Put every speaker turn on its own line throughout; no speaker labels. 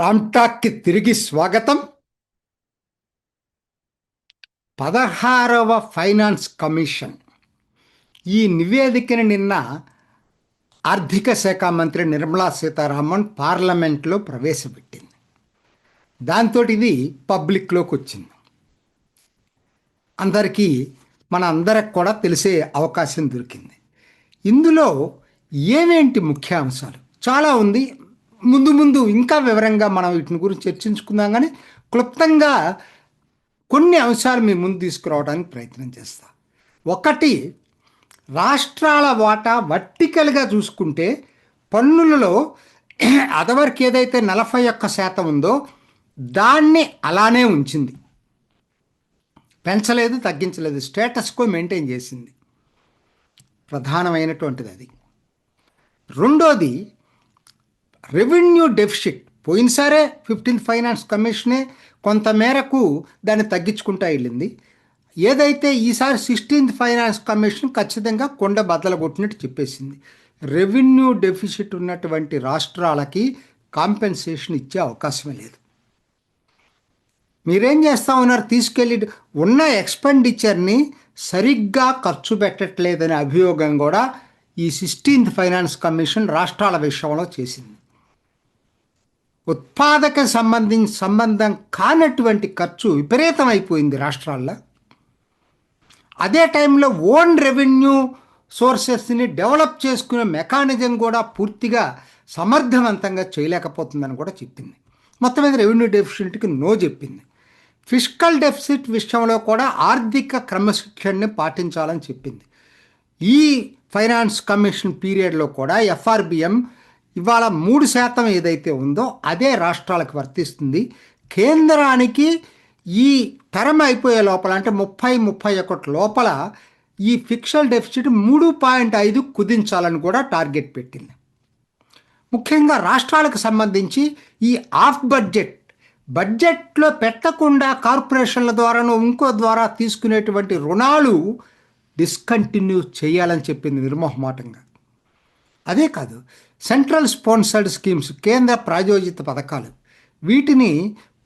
రామ్టాక్కి తిరిగి స్వాగతం. పదహారవ ఫైనాన్స్ కమిషన్. ఈ నివేదికను నిన్న ఆర్థిక శాఖ మంత్రి నిర్మలా సీతారామన్ పార్లమెంట్లో ప్రవేశపెట్టింది. దాంతో ఇది పబ్లిక్లోకి వచ్చింది. అందరికీ మన అందరికి కూడా తెలిసే అవకాశం దొరికింది. ఇందులో ఏమేంటి ముఖ్య అంశాలు చాలా ఉంది. ముందు ముందు ఇంకా వివరంగా మనం వీటిని గురించి చర్చించుకుందాం కానీ క్లుప్తంగా కొన్ని అంశాలు మీ ముందు తీసుకురావడానికి ప్రయత్నం చేస్తా. ఒకటి రాష్ట్రాల వాటా వర్టికల్గా చూసుకుంటే పన్నులలో అదవరకు ఏదైతే నలభై ఒక్క శాతం ఉందో దాన్ని అలానే ఉంచింది. పెంచలేదు తగ్గించలేదు స్టేటస్కో మెయింటైన్ చేసింది. ప్రధానమైనటువంటిది అది. రెండోది రెవెన్యూ డెఫిషిట్. పోయినసారే ఫిఫ్టీన్త్ ఫైనాన్స్ కమిషనే కొంత మేరకు దాన్ని తగ్గించుకుంటా వెళ్ళింది. ఏదైతే ఈసారి సిక్స్టీన్త్ ఫైనాన్స్ కమిషన్ ఖచ్చితంగా కొండ బద్దలగొట్టినట్టు చెప్పేసింది. రెవెన్యూ డెఫిసిట్ ఉన్నటువంటి రాష్ట్రాలకి కాంపెన్సేషన్ ఇచ్చే అవకాశమే లేదు. మీరేం చేస్తా ఉన్నారు? తీసుకెళ్ళి ఉన్న ఎక్స్పెండిచర్ని సరిగ్గా ఖర్చు పెట్టట్లేదనే అభియోగం కూడా ఈ సిక్స్టీన్త్ ఫైనాన్స్ కమిషన్ రాష్ట్రాల విషయంలో చేసింది. ఉత్పాదక సంబంధించి సంబంధం కానటువంటి ఖర్చు విపరీతం అయిపోయింది రాష్ట్రాల్లో. అదే టైంలో ఓన్ రెవెన్యూ సోర్సెస్ని డెవలప్ చేసుకునే మెకానిజం కూడా పూర్తిగా సమర్థవంతంగా చేయలేకపోతుందని కూడా చెప్పింది. మొత్తం మీద రెవెన్యూ డెఫిసిట్కి నో చెప్పింది. ఫిజికల్ డెఫిసిట్ విషయంలో కూడా ఆర్థిక క్రమశిక్షణని పాటించాలని చెప్పింది. ఈ ఫైనాన్స్ కమిషన్ పీరియడ్లో కూడా ఎఫ్ఆర్బిఎం ఇవాళ మూడు శాతం ఏదైతే ఉందో అదే రాష్ట్రాలకు వర్తిస్తుంది. కేంద్రానికి ఈ తరం అయిపోయే లోపల అంటే ముప్పై ముప్పై ఒకటి లోపల ఈ ఫిక్షల్ డెఫిసిట్ మూడు పాయింట్ ఐదు కుదించాలని కూడా టార్గెట్ పెట్టింది. ముఖ్యంగా రాష్ట్రాలకు సంబంధించి ఈ ఆఫ్ బడ్జెట్ బడ్జెట్లో పెట్టకుండా కార్పొరేషన్ల ద్వారానో ఇంకో ద్వారా తీసుకునేటువంటి రుణాలు డిస్కంటిన్యూ చేయాలని చెప్పింది నిర్మోహమాటంగా. అదే కాదు సెంట్రల్ స్పాన్సర్డ్ స్కీమ్స్ కేంద్ర ప్రాయోజిత పథకాలు వీటిని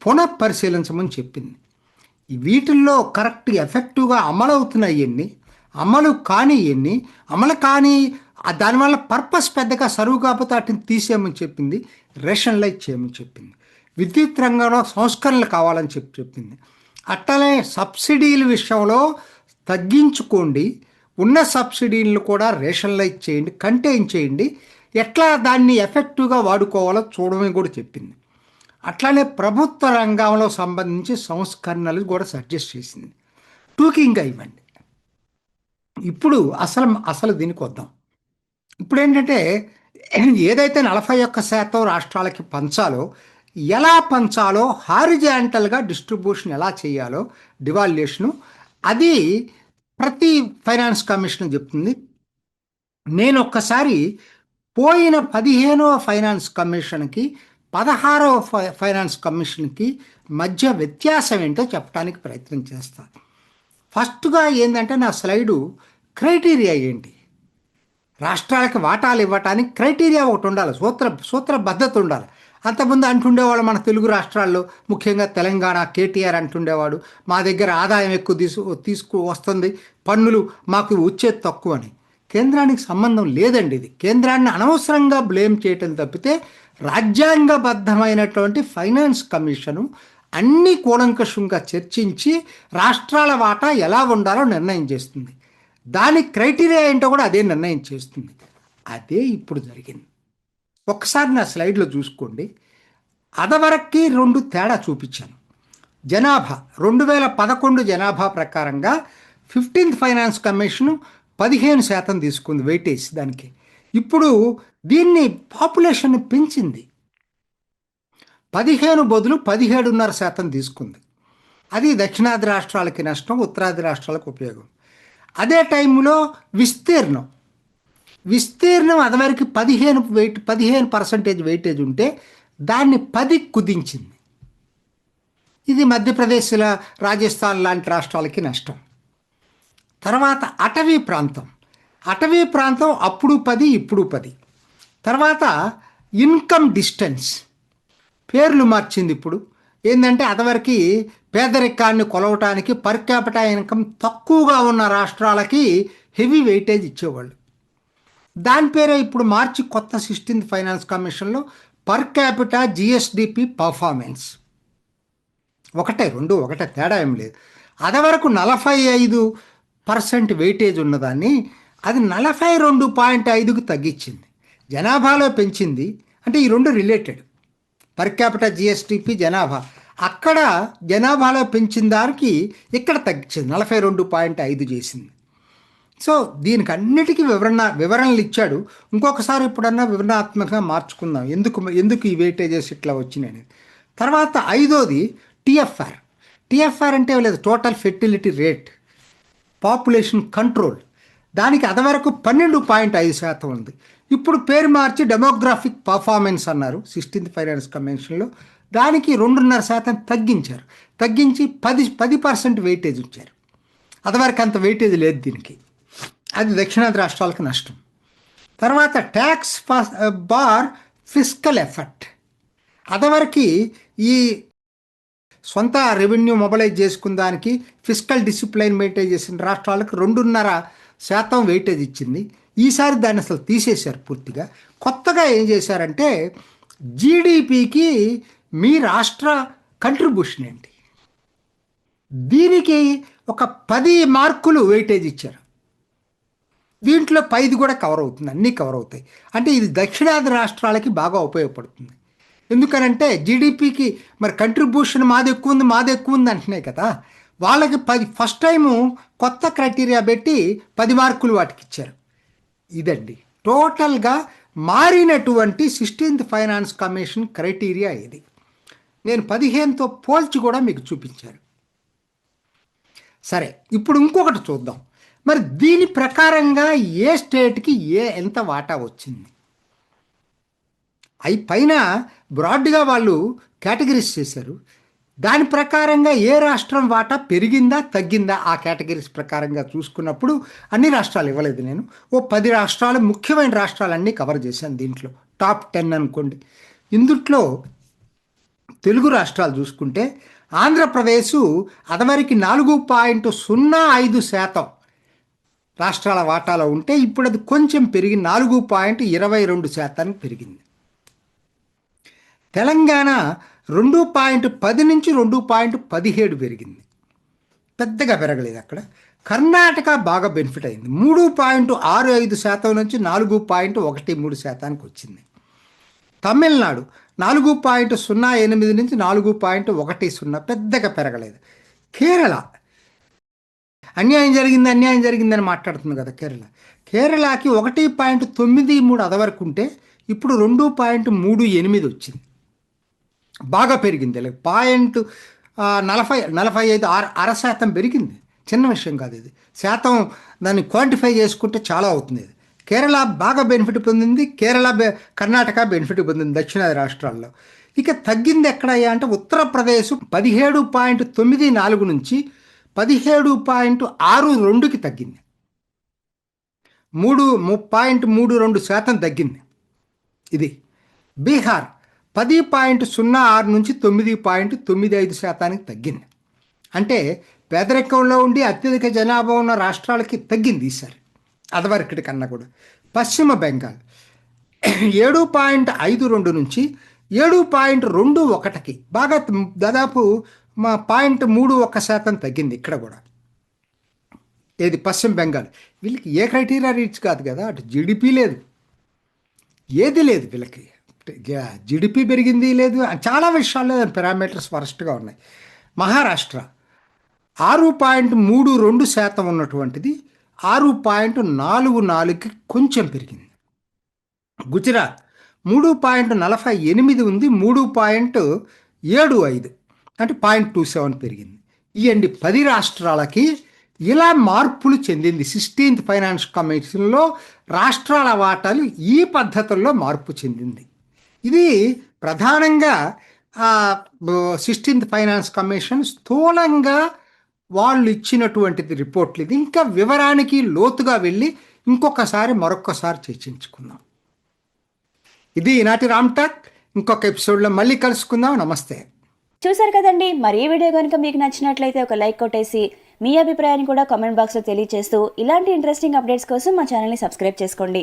పునఃపరిశీలించమని చెప్పింది. వీటిల్లో కరెక్ట్ ఎఫెక్టివ్గా అమలవుతున్నాయి ఎన్ని అమలు కాని ఎన్ని అమలు కాని దానివల్ల పర్పస్ పెద్దగా సరువు కాకపోతే వాటిని తీసేయమని చెప్పింది రేషనలైజ్ చేయమని చెప్పింది విద్యుత్ రంగంలో సంస్కరణలు కావాలని చెప్పి చెప్పింది. అట్లనే సబ్సిడీల విషయంలో తగ్గించుకోండి ఉన్న సబ్సిడీలను కూడా రేషనలైజ్ చేయండి కంటైన్ చేయండి. ఎట్లా దాన్ని ఎఫెక్టివ్గా వాడుకోవాలో చూడమని కూడా చెప్పింది. అట్లానే ప్రభుత్వ రంగంలో సంబంధించి సంస్కరణలు కూడా సజెస్ట్ చేసింది. టూకింగ్గా ఇవ్వండి ఇప్పుడు అసలు అసలు దీనికి వద్దాం. ఇప్పుడు ఏంటంటే ఏదైతే నలభై ఒక్క శాతం రాష్ట్రాలకి పంచాలో ఎలా పంచాలో హారిజాంటల్గా డిస్ట్రిబ్యూషన్ ఎలా చేయాలో డివాల్యుయేషను అది ప్రతి ఫైనాన్స్ కమిషన్ చెప్తుంది. నేను ఒక్కసారి పోయిన పదిహేనవ ఫైనాన్స్ కమిషన్కి పదహారవ ఫైనాన్స్ కమిషన్కి మధ్య వ్యత్యాసం ఏంటో చెప్పడానికి ప్రయత్నం చేస్తాను ఫస్ట్గా ఏంటంటే నా స్లైడు క్రైటీరియా ఏంటి? రాష్ట్రాలకు వాటాలు ఇవ్వటానికి క్రైటీరియా ఒకటి ఉండాలి సూత్ర సూత్రబద్ధత ఉండాలి. అంతకుముందు అంటుండేవాళ్ళు మన తెలుగు రాష్ట్రాల్లో ముఖ్యంగా తెలంగాణ కేటీఆర్ అంటుండేవాడు మా దగ్గర ఆదాయం ఎక్కువ తీసు తీసుకు వస్తుంది పన్నులు మాకు వచ్చేది తక్కువ అని కేంద్రానికి సంబంధం లేదండి ఇది. కేంద్రాన్ని అనవసరంగా బ్లేమ్ చేయటం తప్పితే రాజ్యాంగబద్ధమైనటువంటి ఫైనాన్స్ కమిషను అన్ని కూలంకషంగా చర్చించి రాష్ట్రాల వాటా ఎలా ఉండాలో నిర్ణయం చేస్తుంది. దాని క్రైటీరియా ఏంటో కూడా అదే నిర్ణయం చేస్తుంది. అదే ఇప్పుడు జరిగింది. ఒకసారి నా స్లైడ్లో చూసుకోండి. అదవరకి రెండు తేడా చూపించాను. జనాభా రెండు వేల పదకొండు జనాభా ప్రకారంగా ఫిఫ్టీన్త్ ఫైనాన్స్ కమిషన్ పదిహేను శాతం తీసుకుంది వెయిటేజ్ దానికి. ఇప్పుడు దీన్ని పాపులేషన్ పెంచింది. పదిహేను బదులు పదిహేడున్నర శాతం తీసుకుంది. అది దక్షిణాది రాష్ట్రాలకి నష్టం ఉత్తరాది రాష్ట్రాలకు ఉపయోగం. అదే టైంలో విస్తీర్ణం. విస్తీర్ణం అదివరకు పదిహేను వెయిట్ పదిహేను పర్సంటేజ్ వెయిటేజ్ ఉంటే దాన్ని పది కుదించింది. ఇది మధ్యప్రదేశ్ల రాజస్థాన్ లాంటి రాష్ట్రాలకి నష్టం. తర్వాత అటవీ ప్రాంతం. అటవీ ప్రాంతం అప్పుడు పది ఇప్పుడు పది. తర్వాత ఇన్కమ్ డిస్టెన్స్. పేర్లు మార్చింది ఇప్పుడు. ఏంటంటే అదివరకు పేదరికాన్ని కొలవటానికి పర్ క్యాపిటల్ ఇన్కమ్ తక్కువగా ఉన్న రాష్ట్రాలకి హెవీ వెయిటేజ్ ఇచ్చేవాళ్ళు. దాని పేరే ఇప్పుడు మార్చి కొత్త సిక్స్టీన్త్ ఫైనాన్స్ కమిషన్లో పర్ క్యాపిటా జిఎస్డిపి పర్ఫార్మెన్స్ ఒకటే రెండు ఒకటే తేడా ఏం లేదు. అదివరకు నలభై ఐదు పర్సెంట్ వెయిటేజ్ ఉన్నదాన్ని అది నలభై రెండు పాయింట్ ఐదుకు తగ్గించింది. జనాభాలో పెంచింది. అంటే ఈ రెండు రిలేటెడ్ పర్ క్యాపిటల్ జిఎస్టిపి జనాభా. అక్కడ జనాభాలో పెంచిన దానికి ఇక్కడ తగ్గించింది. నలభై రెండు పాయింట్ ఐదు చేసింది. సో దీనికి అన్నిటికీ వివరణ వివరణలు ఇచ్చాడు. ఇంకొకసారి ఇప్పుడన్నా వివరణాత్మకంగా మార్చుకుందాం. ఎందుకు ఎందుకు ఈ వెయిటేజెస్ ఇట్లా వచ్చినాయి అనేది. తర్వాత ఐదోది టిఎఫ్ఆర్ టిఎఫ్ఆర్ అంటే లేదు total fertility rate. Population control. దానికి అదివరకు పన్నెండు పాయింట్ ఐదు శాతం ఉంది. ఇప్పుడు పేరు మార్చి డెమోగ్రాఫిక్ పర్ఫార్మెన్స్ అన్నారు. సిక్స్టీన్త్ ఫైనాన్స్ కన్వెన్షన్లో దానికి రెండున్నర శాతం తగ్గించారు. తగ్గించి పది పది పర్సెంట్ వెయిటేజ్ ఉంచారు అదివరకు అంత వెయిటేజ్ లేదు దీనికి. అది దక్షిణాది రాష్ట్రాలకు నష్టం. తర్వాత ట్యాక్స్ బార్ ఫిస్కల్ ఎఫర్ట్ అదివరకు ఈ సొంత రెవెన్యూ మొబలైజ్ చేసుకున్న దానికి ఫిస్కల్ డిసిప్లైన్ మెయింటైన్ చేసిన రాష్ట్రాలకు రెండున్నర శాతం వెయిటేజ్ ఇచ్చింది. ఈసారి దాన్ని అసలు తీసేశారు పూర్తిగా. కొత్తగా ఏం చేశారంటే జీడిపికి మీ రాష్ట్ర కంట్రిబ్యూషన్ ఏంటి? దీనికి ఒక పది మార్కులు వెయిటేజ్ ఇచ్చారు. దీంట్లో పైది కూడా కవర్ అవుతుంది అన్నీ కవర్ అవుతాయి. అంటే ఇది దక్షిణాది రాష్ట్రాలకి బాగా ఉపయోగపడుతుంది. ఎందుకనంటే జీడిపికి మరి కంట్రిబ్యూషన్ మాది ఎక్కువ ఉంది మాది ఎక్కువ ఉంది అంటున్నాయి కదా. వాళ్ళకి పది ఫస్ట్ టైము కొత్త క్రైటీరియా పెట్టి పది మార్కులు వాటికి ఇచ్చారు. ఇదండి. టోటల్గా మారినటువంటి సిక్స్టీన్త్ ఫైనాన్స్ కమిషన్ క్రైటీరియా ఇది. నేను పదిహేనుతో పోల్చి కూడా మీకు చూపించాను. సరే ఇప్పుడు ఇంకొకటి చూద్దాం. మరి దీని ప్రకారంగా ఏ స్టేట్కి ఏ ఎంత వాటా వచ్చింది? అయి పైన బ్రాడ్గా వాళ్ళు కేటగిరీస్ చేశారు. దాని ప్రకారంగా ఏ రాష్ట్రం వాటా పెరిగిందా తగ్గిందా ఆ కేటగిరీస్ ప్రకారంగా చూసుకున్నప్పుడు అన్ని రాష్ట్రాలు ఇవ్వలేదు నేను. ఓ పది రాష్ట్రాలు ముఖ్యమైన రాష్ట్రాలన్నీ కవర్ చేశాను దీంట్లో. టాప్ టెన్ అనుకోండి. ఇందుట్లో తెలుగు రాష్ట్రాలు చూసుకుంటే ఆంధ్రప్రదేశ్ అదవరికి నాలుగు పాయింట్ సున్నా ఐదు శాతం రాష్ట్రాల వాటాలో ఉంటే ఇప్పుడు అది కొంచెం పెరిగి నాలుగు పాయింట్ ఇరవై రెండు శాతానికి పెరిగింది. తెలంగాణ రెండు పాయింట్ పది నుంచి రెండు పాయింట్ పదిహేడు పెరిగింది. పెద్దగా పెరగలేదు అక్కడ. కర్ణాటక బాగా బెనిఫిట్ అయింది. మూడు పాయింట్ ఆరు ఐదు శాతం నుంచి నాలుగు పాయింట్ ఒకటి మూడు శాతానికి వచ్చింది. తమిళనాడు నాలుగు పాయింట్ సున్నా ఎనిమిది నుంచి నాలుగు పాయింట్ ఒకటి సున్నా పెద్దగా పెరగలేదు. కేరళ. అన్యాయం జరిగింది అన్యాయం జరిగిందని మాట్లాడుతుంది కదా కేరళ. కేరళకి ఒకటి పాయింట్ తొమ్మిది మూడు అదవరకు ఉంటే ఇప్పుడు రెండు పాయింట్ మూడు ఎనిమిది వచ్చింది. బాగా పెరిగింది. పాయింట్ నలభై నలభై ఐదు అర అర శాతం పెరిగింది. చిన్న విషయం కాదు ఇది. శాతం దాన్ని క్వాంటిఫై చేసుకుంటే చాలా అవుతుంది ఇది. కేరళ బాగా బెనిఫిట్ పొందింది. కేరళ కర్ణాటక బెనిఫిట్ పొందింది దక్షిణాది రాష్ట్రాల్లో. ఇక తగ్గింది ఎక్కడయ్యా అంటే ఉత్తరప్రదేశ్ పదిహేడు పాయింట్ తొమ్మిది నాలుగు నుంచి పదిహేడు పాయింట్ ఆరు రెండుకి తగ్గింది. మూడు పాయింట్ మూడు రెండు శాతం తగ్గింది. ఇది బీహార్ పది పాయింట్ సున్నా ఆరు నుంచి తొమ్మిది పాయింట్ తొమ్మిది ఐదు శాతానికి తగ్గింది. అంటే పేదరికంలో ఉండి అత్యధిక జనాభా ఉన్న రాష్ట్రాలకి తగ్గింది ఈసారి. అదవరకటి కన్నా కూడా. పశ్చిమ బెంగాల్ ఏడు పాయింట్ ఐదు రెండు నుంచి ఏడు పాయింట్ రెండు ఒకటికి బాగా దాదాపు మా పాయింట్ మూడు ఒక్క శాతం తగ్గింది ఇక్కడ కూడా. ఏది పశ్చిమ బెంగాల్? వీళ్ళకి ఏ క్రైటీరియా రీచ్ కాదు కదా అటు జీడిపి లేదు. ఏది లేదు వీళ్ళకి. జిడిపి పెరిగింది లేదు చాలా విషయాల్లో పారామీటర్స్ వరస్ట్గా ఉన్నాయి. మహారాష్ట్ర ఆరు పాయింట్ మూడు రెండు శాతం ఉన్నటువంటిది ఆరు పాయింట్ నాలుగు నాలుగుకి కొంచెం పెరిగింది. గుజరాత్ మూడు పాయింట్ నలభై ఎనిమిది ఉంది మూడు పాయింట్ ఏడు ఐదు అంటే పాయింట్ టూ సెవెన్ పెరిగింది. ఇవండి పది రాష్ట్రాలకి ఇలా మార్పులు చెందింది. సిక్స్టీన్త్ ఫైనాన్స్ కమిషన్లో రాష్ట్రాల వాటాలు ఈ పద్ధతుల్లో మార్పు చెందింది. ఇది ప్రధానంగా సిక్స్టీన్త్ ఫైనాన్స్ కమిషన్ స్థూలంగా వాళ్ళు ఇచ్చినటువంటిది రిపోర్ట్లు ఇది. ఇంకా వివరానికి లోతుగా వెళ్ళి ఇంకొకసారి మరొక్కసారి చర్చించుకుందాం. ఇది ఈనాటి రామ్టాక్ ఇంకొక ఎపిసోడ్లో మళ్ళీ కలుసుకుందాం. నమస్తే.
చూసారు కదండి మరి ఈ వీడియో కనుక మీకు నచ్చినట్లయితే ఒక లైక్ కొట్టేసి మీ అభిప్రాయాన్ని కూడా కామెంట్ బాక్స్లో తెలియజేస్తూ ఇలాంటి ఇంట్రెస్టింగ్ అప్డేట్స్ కోసం మా ఛానల్ని సబ్స్క్రైబ్ చేసుకోండి.